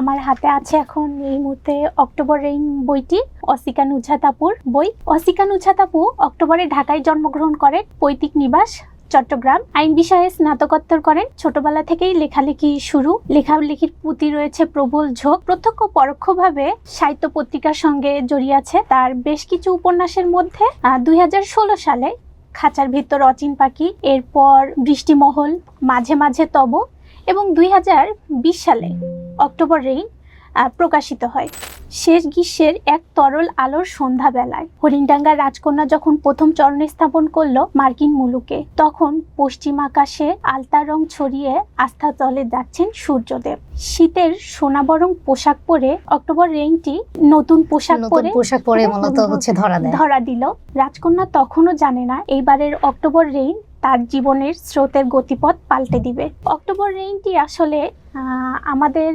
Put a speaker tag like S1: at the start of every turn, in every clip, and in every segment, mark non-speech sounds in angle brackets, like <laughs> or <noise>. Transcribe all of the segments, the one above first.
S1: আমার হাতে আছে এখন এই মুহূর্তে অক্টোবর রেইন বইটি, অসিকা নুঝাতাপুর বই। অসিকা নুঝাতাপু অক্টোবরে ঢাকায় জন্মগ্রহণ করেন, পৈতৃক নিবাস, চট্টগ্রাম। আইন বিষয়ে স্নাতকোত্তর করেন। ছোটবেলা থেকেই লেখালেখি শুরু। লেখালেখির প্রতি রয়েছে প্রবল ঝোঁক। প্রত্যক্ষ পরোক্ষভাবে সাহিত্য পত্রিকার সঙ্গে জড়িয়ে আছে তার বেশ কিছু উপন্যাসের মধ্যে। দুই হাজার ষোলো সালে খাঁচার ভিতর অচিন পাখি, এরপর বৃষ্টিমহল, মাঝে মাঝে তব এবং দুই হাজার বিশ সালে অক্টোবর রেইন প্রকাশিত হয়। শেষ গ্রীষ্মের এক তরল আলোর সন্ধ্যাবেলায় হরিণডাঙ্গার রাজকন্যা যখন প্রথম চরণ স্থাপন করল মার্কিন মুলুকে তখন পশ্চিম আকাশে আলতা রং ছড়িয়ে আস্থা তলে যাচ্ছেন সূর্যদেব। শীতের সোনাবরং পোশাক পরে অক্টোবর রেইনটি নতুন পোশাক পরে
S2: পোশাক পরে মূলত হচ্ছে ধরা দেয়।
S1: ধরা দিল। রাজকন্যা তখনও জানে না এইবারের অক্টোবর রেইন তার জীবনের স্রোতের গতিপথ পাল্টে দিবে। অক্টোবর রেইনটি আসলে আমাদের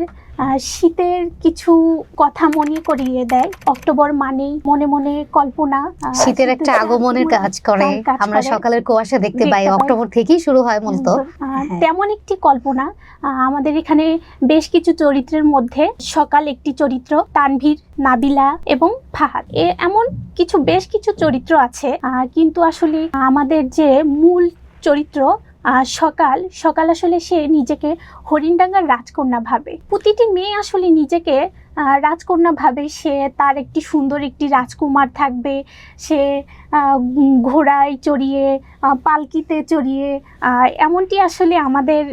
S1: শীতের কিছু কথা মনে করিয়ে দেয় অক্টোবর মানেই মনে মনে কল্পনা
S2: শীতের একটা আগমনের কাজ করে আমরা সকালের কুয়াশা দেখতে পাই। অক্টোবর থেকেই শুরু হয় মূলত হ্যাঁ।
S1: তেমন একটি কল্পনা আমাদের এখানে বেশ কিছু চরিত্রের মধ্যে সকাল একটি চরিত্র তানভীর নাবিলা এবং ফাহাদ এ এমন কিছু বেশ কিছু চরিত্র আছে আহ, কিন্তু আসলে আমাদের যে মূল চরিত্র সকাল সকাল আসলে সে নিজেকে হরিণডাঙ্গার রাজকন্যা ভাবে। প্রতিটি মেয়ে আসলে নিজেকে রাজকন্যা ভাবে। সে তার একটি সুন্দর একটি রাজকুমার থাকবে। সে ঘোড়ায় চড়িয়ে পালকিতে চড়িয়ে এমনটি আসলে আমাদের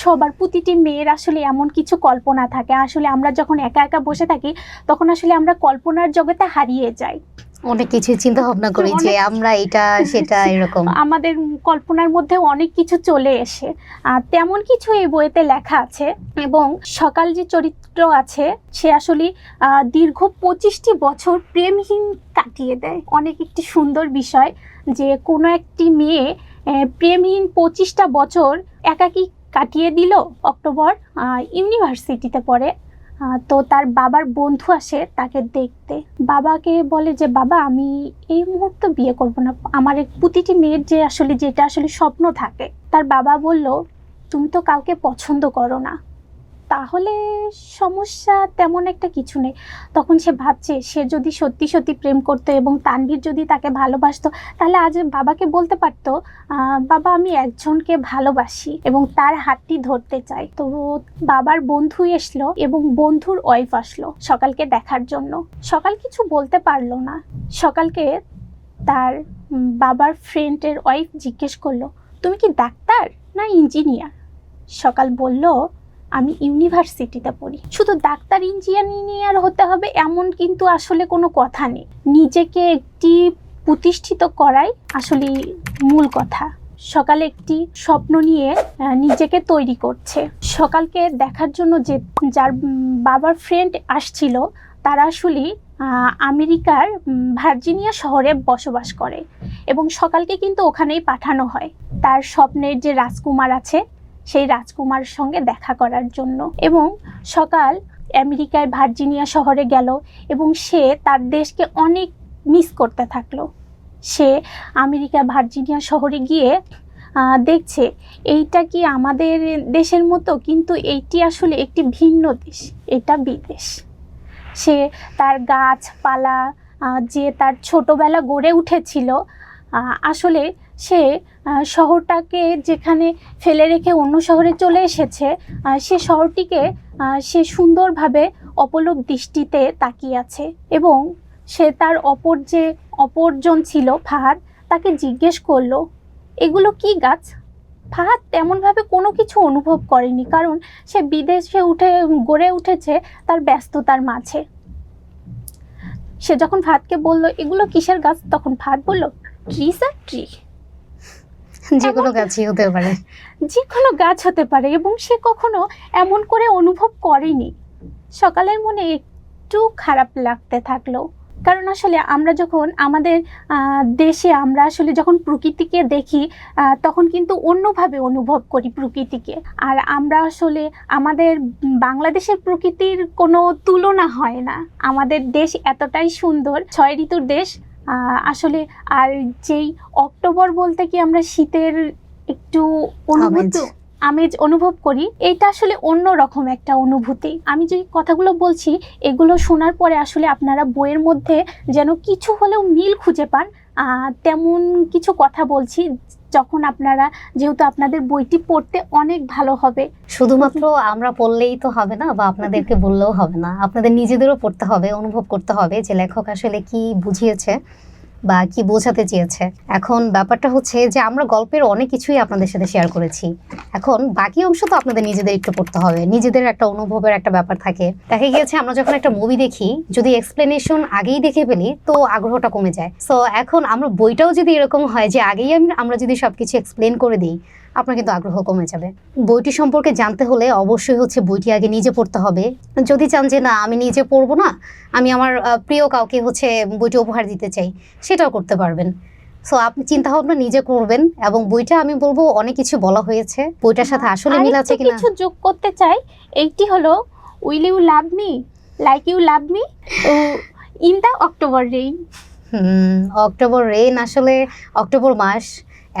S1: সবার প্রতিটি মেয়ের আসলে এমন কিছু কল্পনা থাকে। আসলে আমরা যখন একা একা বসে থাকি, তখন আসলে আমরা কল্পনার জগতে হারিয়ে যাই।
S2: অনেক কিছু চিন্তা ভাবনা করি যে আমরা এটা সেটা এরকম। <laughs>
S1: আমাদের কল্পনার মধ্যে অনেক কিছু চলে এসে আর তেমন কিছু এই বইতে লেখা আছে এবং সকাল যে চরিত্র আছে সে আসলে আহ, দীর্ঘ পঁচিশটি বছর প্রেমহীন কাটিয়ে দেয়। অনেক একটি সুন্দর বিষয় যে কোনো একটি মেয়ে প্রেমহীন পঁচিশটা বছর একাকী কাটিয়ে দিল অক্টোবর ইউনিভার্সিটিতে পড়ে। তো তার বাবার বন্ধু আসে তাকে দেখতে। বাবাকে বলে যে, বাবা, আমি এই মুহূর্তে বিয়ে করব না। আমার এক- প্রতিটি মেয়ের যে আসলে, যেটা আসলে স্বপ্ন থাকে। তার বাবা বলল, তুমি তো কাউকে পছন্দ করো না। তাহলে সমস্যা তেমন একটা কিছু নেই। তখন সে ভাবছে, সে যদি সত্যি সত্যি প্রেম করতো এবং তানভীর যদি তাকে ভালোবাসতো, তাহলে আজ বাবাকে বলতে পারতো বাবা, আমি একজনকে ভালোবাসি এবং তার হাতটি ধরতে চাই। তো বাবার বন্ধু এসলো এবং বন্ধুর ওয়াইফ আসলো সকালকে দেখার জন্য। সকাল কিছু বলতে পারল না। সকালকে তার বাবার ফ্রেন্ডের ওয়াইফ জিজ্ঞেস করল, তুমি কি ডাক্তার না ইঞ্জিনিয়ার সকাল বলল আমি ইউনিভার্সিটিতে পড়ি। শুধু ডাক্তার, ইঞ্জিনিয়ার হতে হবে এমন কিন্তু আসলে কোনো কথা নেই। নিজেকে একটি প্রতিষ্ঠিত করাই আসলে মূল কথা। সকালে একটি স্বপ্ন নিয়ে নিজেকে তৈরি করছে। সকালকে দেখার জন্য যে, যার বাবার ফ্রেন্ড আসছিল, তারা আসলে আমেরিকার ভার্জিনিয়া শহরে বসবাস করে। এবং সকালকে কিন্তু ওখানেই পাঠানো হয়। তার স্বপ্নের যে রাজকুমার আছে সেই রাজকুমারের সঙ্গে দেখা করার জন্য। এবং সকাল আমেরিকায় ভার্জিনিয়া শহরে গেল এবং সে তার দেশকে অনেক মিস করতে থাকল। সে আমেরিকা ভার্জিনিয়া শহরে গিয়ে দেখছে এইটা কি আমাদের দেশের মতো, কিন্তু এইটি আসলে একটি ভিন্ন দেশ, এটা বিদেশ। সে তার গাছপালা যে তার ছোটবেলা গড়ে উঠেছিল আসলে সে শহরটাকে যেখানে ফেলে রেখে অন্য শহরে চলে এসেছে সে শহরটিকে সে সুন্দরভাবে অপলক দৃষ্টিতে তাকিয়ে আছে এবং সে তার অপর যে অপরজন ছিল, ফাহাদ, তাকে জিজ্ঞেস করল, এগুলো কি গাছ? ফাহাদ তেমনভাবে কোনো কিছু অনুভব করেনি, কারণ সে বিদেশে উঠে, গড়ে উঠেছে তার ব্যস্ততার মাঝে। সে যখন ফাহাদকে বলল, এগুলো কিসের গাছ? তখন ফাহাদ বলল ট্রিস আর ট্রি।
S2: যে কোনো গাছই হতে পারে।
S1: যে কোনো গাছ হতে পারে এবং সে কখনো এমন করে অনুভব করেনি। সকালের মনে একটু খারাপ লাগতে থাকল। কারণ আসলে আমরা যখন আমাদের দেশে আমরা আসলে যখন প্রকৃতিকে দেখি তখন কিন্তু অন্যভাবে অনুভব করি প্রকৃতিকে। আর আমরা আসলে আমাদের বাংলাদেশের প্রকৃতির কোনো তুলনা হয় না। আমাদের দেশ এতটাই সুন্দর। ছয় ঋতুর দেশ আসলে আর যেই অক্টোবর বলতে কি আমরা শীতের একটু অনুভূত আমেজ অনুভব করি এটা আসলে অন্য রকম একটা অনুভূতি। আমি যে কথাগুলো বলছি এগুলো শোনার পরে আসলে আপনারা বইয়ের মধ্যে যেন কিছু হলেও মিল খুঁজে পান তেমন কিছু কথা বলছি যখন আপনারা, যেহেতু আপনাদের বইটি পড়তে অনেক ভালো হবে।
S2: শুধুমাত্র আমরা পড়লেই তো হবে না, বা আপনাদেরকে বললেও হবে না। আপনাদের নিজেদেরও পড়তে হবে, অনুভব করতে হবে যে লেখক আসলে কি বুঝিয়েছে। বা কি বোঝাতে চেয়েছে। এখন ব্যাপারটা হচ্ছে যে আমরা গল্পের অনেক কিছুই আপনাদের সাথে শেয়ার করেছি। এখন বাকি অংশ তো আপনাদের নিজেদের একটু পড়তে হবে। নিজেদের একটা অনুভবের একটা ব্যাপার থাকে। দেখা গিয়েছে আমরা যখন একটা মুভি দেখি, যদি এক্সপ্লেনেশন আগেই দেখে ফেলি, তো আগ্রহটা কমে যায়। সো এখন আমরা বইটাও যদি এরকম হয় যে আগেই আমরা যদি সবকিছু এক্সপ্লেন করে দিই আপনার কিন্তু আগ্রহ কমে যাবে। বইটি সম্পর্কে জানতে হলে অবশ্যই হচ্ছে বইটি আগে নিজে পড়তে হবে। যদি চান যে না আমি নিজে পড়ব না আমি আমার প্রিয় কাউকে হচ্ছে বইটি উপহার দিতে চাই সেটাও করতে পারবেন। সো আপনি চিন্তা ভাবনা নিজে করবেন এবং বইটা আমি বলব অনেক কিছু বলা হয়েছে। বইটার সাথে আসলে মিল আছে কিনা?
S1: কিছু যোগ করতে চাই। এইটি হলো will you love me like you love me in the October rain
S2: hmm, October rain আসলে অক্টোবর মাস।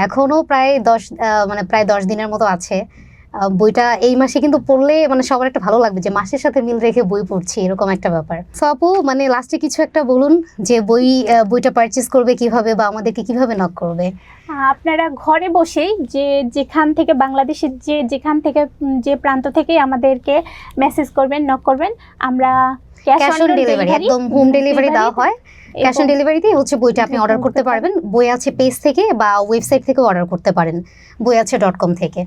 S2: এখনও প্রায় দশ মানে প্রায় দশ দিনের মতো আছে। বইটা এই মাসে কিন্তু পড়লে মানে সবার একটা ভালো লাগবে যে মাসের সাথে মিল রেখে বই পড়ছি এরকম একটা ব্যাপার। সো আপু মানে লাস্টে কিছু একটা বলুন যে বই বইটা পারচেজ করবে কীভাবে বা আমাদেরকে কীভাবে নক করবে?
S1: আপনারা ঘরে বসেই যে যেখান থেকে বাংলাদেশের যে যেখান থেকে যে প্রান্ত থেকে আমাদেরকে মেসেজ করবেন নক করবেন আমরা
S2: ক্যাশ অন ডেলিভারি একদম হোম ডেলিভারি দেওয়া হয়। ক্যাশ অন ডেলিভারিতে হচ্ছে বইটা আপনি অর্ডার করতে পারবেন। বই আছে পেজ থেকে বা ওয়েবসাইট থেকে অর্ডার করতে পারেন। বই আছে ডট কম থেকে।